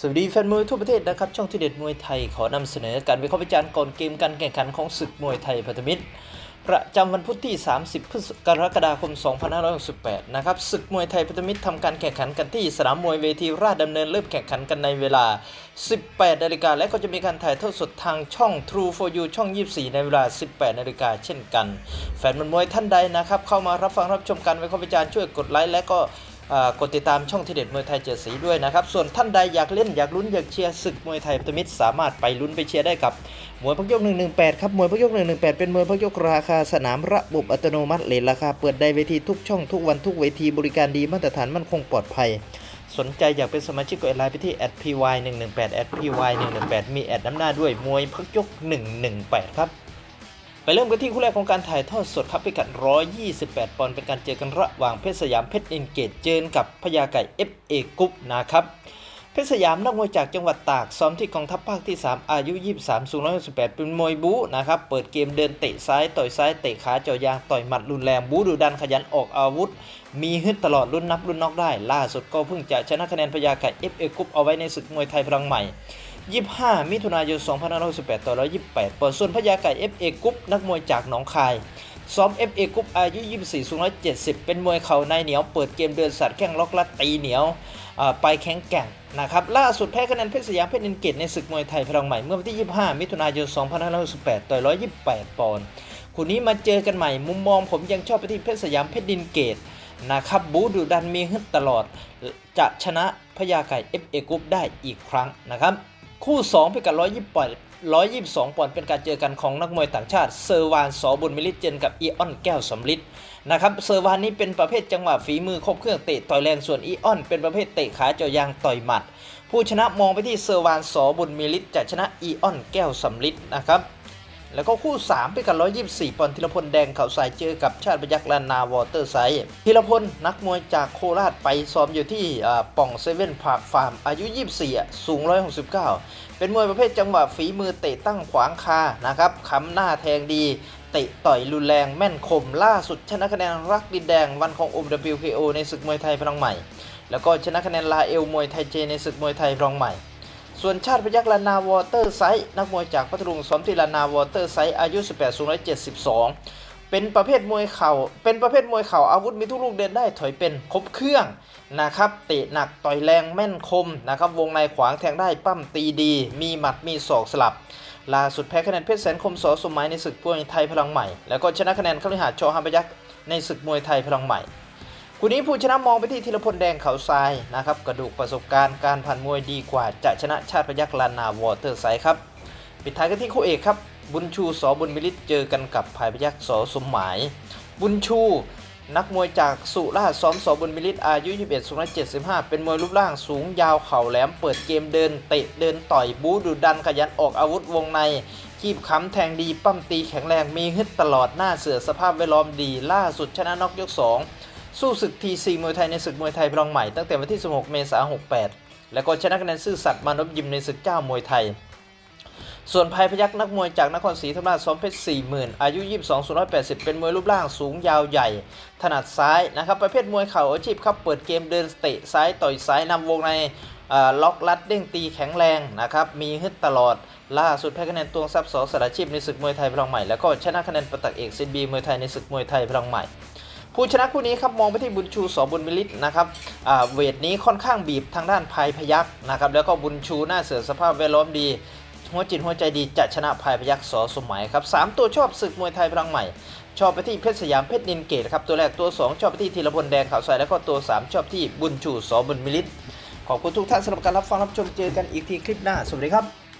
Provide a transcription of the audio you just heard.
สวัสดีแฟนมวยทั่วประเทศนะครับ ช่องที่เด็ดมวยไทยขอนำเสนอการวิเคราะห์วิจารณ์ก่อนเกมการแข่งขันของศึกมวยไทยพันธมิตร ประจำวันพุธที่ 30 พฤศกรกฎาคม 2568 นะครับศึกมวยไทยพันธมิตรทำการแข่งขันกันที่สนามมวยเวทีราชดำเนินเริ่มแข่งขันกันในเวลา 18 นาฬิกาและก็จะมีการถ่ายทอดสดทางช่อง True for You ช่อง 24 ในเวลา 18 นาฬิกาเช่นกัน แฟนมวยท่านใดนะครับเข้ามารับฟังรับชมการวิเคราะห์วิจารณ์ช่วยกดไลค์และก็ กดติดตามช่องทีเด็ดมวยไทยเจ็ดสีด้วยนะครับ ส่วนท่านใดอยากเล่นอยากลุ้นอยากเชียร์ศึกมวยไทยพันธมิตรสามารถไปลุ้นไปเชียร์ได้กับมวยพักยก 118 ครับ มวยพักยก 118 เป็นมวยพักยกราคาสนามระบบอัตโนมัติเลทราคาเปิดได้เวทีทุกช่องทุกวันทุกเวทีบริการดีมาตรฐานมั่นคงปลอดภัย สนใจอยากเป็นสมาชิกกดไลน์ไปที่ @py 118 @py 118 มีแอดน้ำหน้าด้วยมวยพักยก 118 ครับ ไปเริ่มกันที่คู่แรกของการถ่ายทอดสดครับพิกัด 128 ปอนด์เป็นการเจอกันระหว่างเพชรสยามเพชรอินเกตเจอกับพญาไก่ FA กรุ๊ปนะครับเพชรสยามนักมวยจากจังหวัดตากซ้อมที่กองทัพภาคที่ 3 อายุ 23 สูง 168 เป็นมวยบู๊นะครับ เปิดเกมเดินเตะซ้ายต่อยซ้ายเตะขาเจ่อยางต่อยหมัดรุนแรงบู๊ดุดันขยันออกอาวุธ มีฮึดตลอดรุ่นนับรุ่นนอกได้ ล่าสุดก็เพิ่งจะชนะคะแนนพญาไก่ FA กรุ๊ปเอาไว้ในศึกมวยไทยพลังใหม่ 25 มิถุนายน 2518ต่อ128ปอนด์ส่วนพญาไก่ FA กรุ๊ปนักมวยจากหนองคายซ้อม FA กรุ๊ปอายุ 24 สูง 170 เป็นมวยเข่าในเหนียว เปิดเกมเดินสัตว์แข้งล็อกลัดตีเหนียว ไปแข็งแกร่งนะครับ ล่าสุดแพ้คะแนนเพชรสยามเพชรอินเกตในศึกมวยไทยพลังใหม่ เมื่อวันที่ 25 มิถุนายน 2518ต่อ 128 ปอนด์คู่นี้มาเจอกันใหม่ มุมมองผมยังชอบไปที่เพชรสยามเพชรดินเกตนะครับบูดุดันมีฮึดตลอด จะชนะพญาไก่ FA กรุ๊ปได้อีกครั้งนะครับ คู่ 2พิกัด120ปอนด์122 ปอนด์เป็นการเจอกันของนักมวยต่างชาติ เซอร์วานสอบุญมิลิเจนกับอีออนแก้วสำลิดนะครับเซอร์วานนี้เป็นประเภทจังหวะฝีมือครบเครื่องเตะต่อยแรงส่วนอีออน เป็นประเภทเตะขาเจาะยางต่อยหมัด ผู้ชนะมองไปที่เซอร์วานสอบุญมิลิตจะชนะอีออนแก้วสำลิดนะครับ แล้วก็คู่3เป็นกัน 124 ปอนด์ธีรพลแดงเขาสายเจอกับชาติพยักลานนาวอเตอร์ไซด์ธีรพลนักมวยจากโคราชไปซ้อมอยู่ที่ป่องเซเว่นพาร์ฟาร์มอายุ 24 สูง 169 เป็นมวยประเภทจังหวะฝีมือเตะตั้งขวางคานะครับคำหน้าแทงดีเตะต่อยรุนแรงแม่นคมล่าสุดชนะคะแนนรักดินแดงวันของ OWKO ในศึกมวยไทยพลังใหม่ แล้วก็ชนะคะแนนลาเอลมวยไทยเจในศึกมวยไทยพลังใหม่ ส่วนชาติพยักลานาวอเตอร์ไซด์นักมวยจากพัทลุงซ้อมที่ลานาวอเตอร์ไซด์อายุ 18สูง172 เป็นประเภทมวยเข่าเป็นประเภทมวยเข่าอาวุธมีทุกลูกเดินได้ถอยเป็นครบเครื่องนะครับเตะหนักต่อยแรงแม่นคมนะครับวงในขวางแทงได้ปั้มตีดี มีหมัดมีศอกสลับล่าสุดแพ้คะแนนเพชรแสนคมสอสมหมายในศึกมวยไทยพลังใหม่ แล้วก็ชนะคะแนนคฤหาสน์ชอฮัมพยักษ์ในศึกมวยไทยพลังใหม่ คู่นี้ผู้ชนะมองไปที่ธีรพลแดงเขาทรายนะครับกระดูกประสบการณ์การผ่านมวยดีกว่าจะชนะชาติพยักลานนาวอเตอร์ไซด์ครับปิดท้ายกันที่คู่เอกครับ บุญชูสอบุญมิลิตเจอกันกับภายพยักสอสมหมาย บุญชูนักมวยจากสุราษฎร์ซ้อมสอบุญมิลิตอายุ 21สูง175 เป็นมวยรูปร่างสูงยาวเข่าแหลม เปิดเกมเดินเตะเดินต่อยบูดุดันขยันออกอาวุธวงในคีบค้ำแทงดีปั้มตีแข็งแรงมีฮึดตลอดหน้าเสือสภาพแวดล้อมดี ล่าสุดชนะน็อกยก 2 สู้ศึกทีซีมวยไทยในศึกมวยไทยพลังใหม่ตั้งแต่วันที่ 16 เมษายน 68 แล้วก็ชนะคะแนนซื่อสัตย์มานพยิมในศึกเจ้ามวยไทย ส่วนภัยพยักนักมวยจากนครศรีธรรมราชซ้อมเพชร 40,000 อายุ 22 180 เป็นมวยรูปร่างสูงยาวใหญ่ ถนัดซ้ายนะครับ ประเภทมวยเข่าอาชีพครับ เปิดเกมเดินเตะซ้ายต่อยซ้ายนำวงในล็อกลัดเด้งตีแข็งแรงนะครับ มีฮึดตลอด ล่าสุดแพ้คะแนนตวงทรัพย์สอสารชีพในศึกมวยไทยพลังใหม่ แล้วก็ชนะคะแนนประตักเอกซินบีมวยไทยในศึกมวยไทยพลังใหม่ ผู้ชนะคู่นี้ครับมองไปที่บุญชูสอบุญมิลิตนะครับเวทนี้ค่อนข้างบีบทางด้านภายพยักนะครับแล้วก็บุญชูหน้าเสือสภาพแวดล้อมดี หัวจิตหัวใจดีจะชนะภายพยักสอสมหมายครับสามตัวชอบศึกมวยไทยพลังใหม่ ชอบไปที่เพชรสยามเพชรนินเกตครับตัวแรกตัว 2 ชอบไปที่ธีรพลแดงขาวใสแล้วก็ตัว 3 ชอบที่บุญชูสอบุญมิลิตขอบคุณทุกท่านสำหรับการรับฟังรับชมเจอกันอีกทีคลิปหน้าสวัสดีครับ